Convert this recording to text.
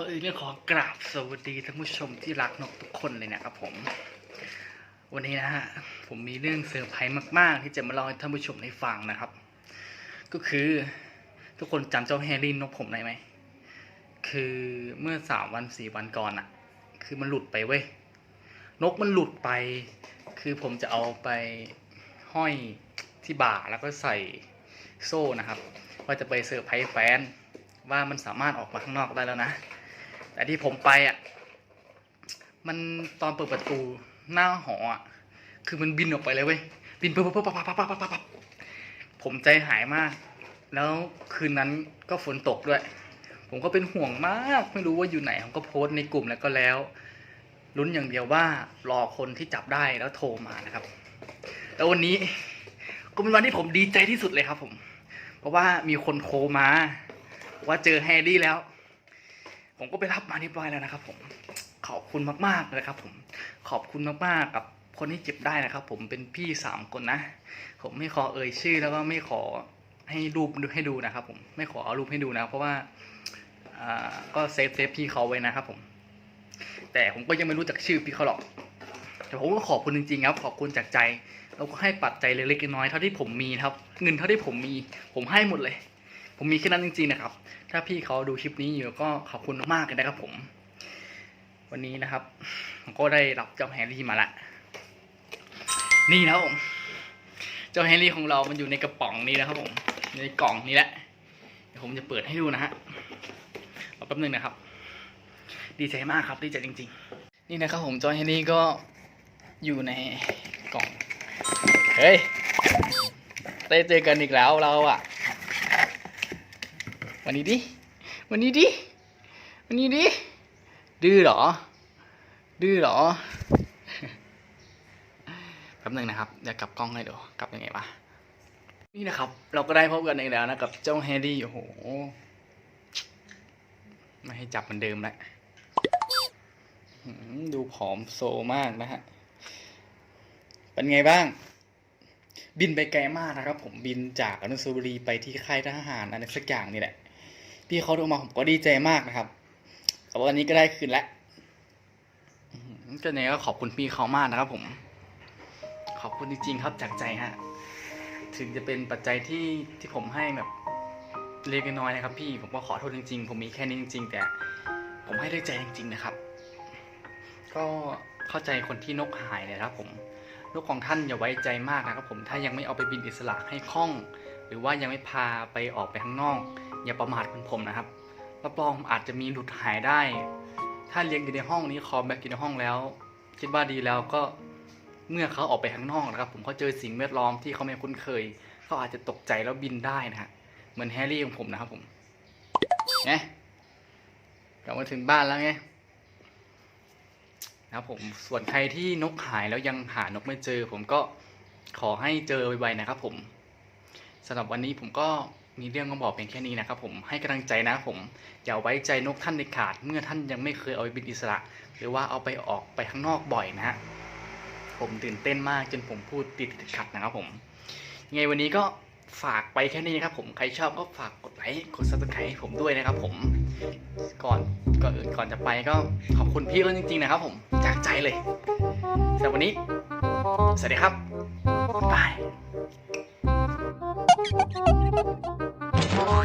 ก่อนอื่นก็ขอกราบสวัสดีท่านผู้ชมที่รักนกทุกคนเลยนะครับผม วันนี้นะฮะผมมีเรื่องเซอร์ไพรส์มาก ๆ ที่จะมาเล่าให้ท่านผู้ชมได้ฟังนะครับ ก็คือทุกคนจำเจ้าแฮร์รี่นกผมได้ไหม คือเมื่อสามวันสี่วันก่อนอะคือมันหลุดไปเว้ย นกมันหลุดไป คือผมจะเอาไปห้อยที่บ่าแล้วก็ใส่โซ่นะครับ ว่าจะไปเซอร์ไพรส์แฟนว่ามันสามารถออกมาข้างนอกได้แล้วนะ แต่ที่ผมไปอะ มันตอนเปิดประตูหน้าหออะ คือมันบินออกไปเลยเว้ย บินปุ๊บปุ๊บปั๊บปั๊บปั๊บปั๊บปั๊บปั๊บผมใจหายมาก แล้วคืนนั้นก็ฝนตกด้วย ผมก็เป็นห่วงมาก ไม่รู้ว่าอยู่ไหน ผมก็โพสต์ในกลุ่มแล้วก็แล้ว ลุ้นอย่างเดียวว่ารอคนที่จับได้แล้วโทรมานะครับ แล้ววันนี้ก็เป็นวันที่ผมดีใจที่สุดเลยครับผม เพราะว่ามีคนโทรมา ว่าเจอแฮร์รี่แล้ว ผมก็ไปรับมาเรียบร้อยแล้วนะครับ ผมขอบคุณมากๆเลยครับ ผมขอบคุณมากๆกับคนที่เจ็บได้นะครับ ผมเป็นพี่สามคนนะ ผมไม่ขอเอ่ยชื่อแล้วก็ไม่ขอให้รูปให้ดูนะครับ ผมไม่ขอเอารูปให้ดูนะเพราะว่าก็เซฟเซฟพี่เขาไว้นะครับ ผม แต่ผมก็ยังไม่รู้จักชื่อพี่เขาหรอกแต่ผมก็ขอบคุณจริงๆครับ ขอบคุณจากใจ แล้วก็ให้ปัจจัยเล็กๆน้อยๆเท่าที่ผมมีครับ เงินเท่าที่ผมมี ผมให้หมดเลย ผมมีแค่นั้นจริงๆนะครับ ถ้าพี่เขาดูคลิปนี้อยู่ก็ขอบคุณมากๆเลยนะครับผม วันนี้นะครับ ผมก็ได้รับเจ้าแฮร์รี่มาละ นี่นะครับผม เจ้าแฮร์รี่ของเรา มันอยู่ในกระป๋องนี้นะครับผม ในกล่องนี้แหละเดี๋ยวผมจะเปิดให้ดูนะฮะรอแป๊บนึงนะครับ ดีใจมากครับ ดีใจจริง ๆ นี่นะครับผมเจ้าแฮร์รี่ก็อยู่ในกล่อง เฮ้ย ได้เจอกันอีกแล้วเราอะ วันนี้ดิ วันนี้ดิ วันนี้ดิ ดื้อเหรอ ดื้อเหรอ แป๊บหนึงนะครับเดี๋ยวกลับกล้องให้ดูกลับยังไงวะ นี่นะครับ เราก็ได้พบกันอีกแล้วนะกับเจ้าแฮร์รี่ โอ้โห ไม่ให้จับเหมือนเดิมแล้วดูผอมโซมากนะฮะ เป็นไงบ้าง บินไปไกลมากนะครับผมบินจากอนุสาวรีย์ไปที่ค่ายทหารอะไรสักอย่างนี่แหละ พี่เขาโทรมาผมก็ดีใจมากนะครับแต่วันนี้ก็ได้คืนแล้วก็เนี่ยก็ขอบคุณพี่เขามากนะครับ ผม ขอบคุณจริงๆครับจากใจฮะถึงจะเป็นปัจจัยที่ที่ผมให้แบบเล็กน้อยนะครับ พี่ผมก็ขอโทษจริงๆ ผมมีแค่นี้จริง ๆ แต่ผมให้ด้วยใจจริง ๆ นะครับ ก็เข้าใจคนที่นกหายเลยนะครับ ผมนกของท่านอย่าไว้ใจมากนะครับ ผมถ้ายังไม่เอาไปบินอิสระให้คล่อง หรือว่ายังไม่พาไปออกไปข้างนอก อย่าประมาทคนผมนะครับรับรองอาจจะมีหลุดหายได้ ถ้าเลี้ยงอยู่ในห้องนี้คอแบกอยู่ในห้องแล้ว คิดว่าดีแล้วก็เมื่อเขาออกไปข้างนอกนะครับ ผมเขาเจอสิ่งแวดล้อมที่เขาไม่คุ้นเคยเขาอาจจะตกใจแล้วบินได้นะฮะเหมือนแฮร์รี่ของผมนะครับผมไงกลับมาถึงบ้านแล้วไงนะครับผมส่วนใครที่นกหายแล้วยังหานกไม่เจอ ผมก็ขอให้เจอไวๆนะครับ ผมสำหรับวันนี้ผมก็ มีเรื่องมาบอกเพียงแค่นี้นะครับผมให้กำลังใจนะผม อย่าไว้ใจนกท่านในขาด เมื่อท่านยังไม่เคยเอาไปบินอิสระ หรือว่าเอาไปออกไปข้างนอกบ่อยนะฮะผมตื่นเต้นมากจนผมพูดติดขัดนะครับผมยังไงวันนี้ก็ฝากไปแค่นี้นะครับผมใครชอบก็ฝากกดไลค์กดซับสไครต์ให้ผมด้วยนะครับ ผมก่อนก่อนอื่นก่อนจะไปก็ขอบคุณพี่เขาจริงๆนะครับ ผมจากใจเลยสำหรับวันนี้ สวัสดีครับบาย Oh,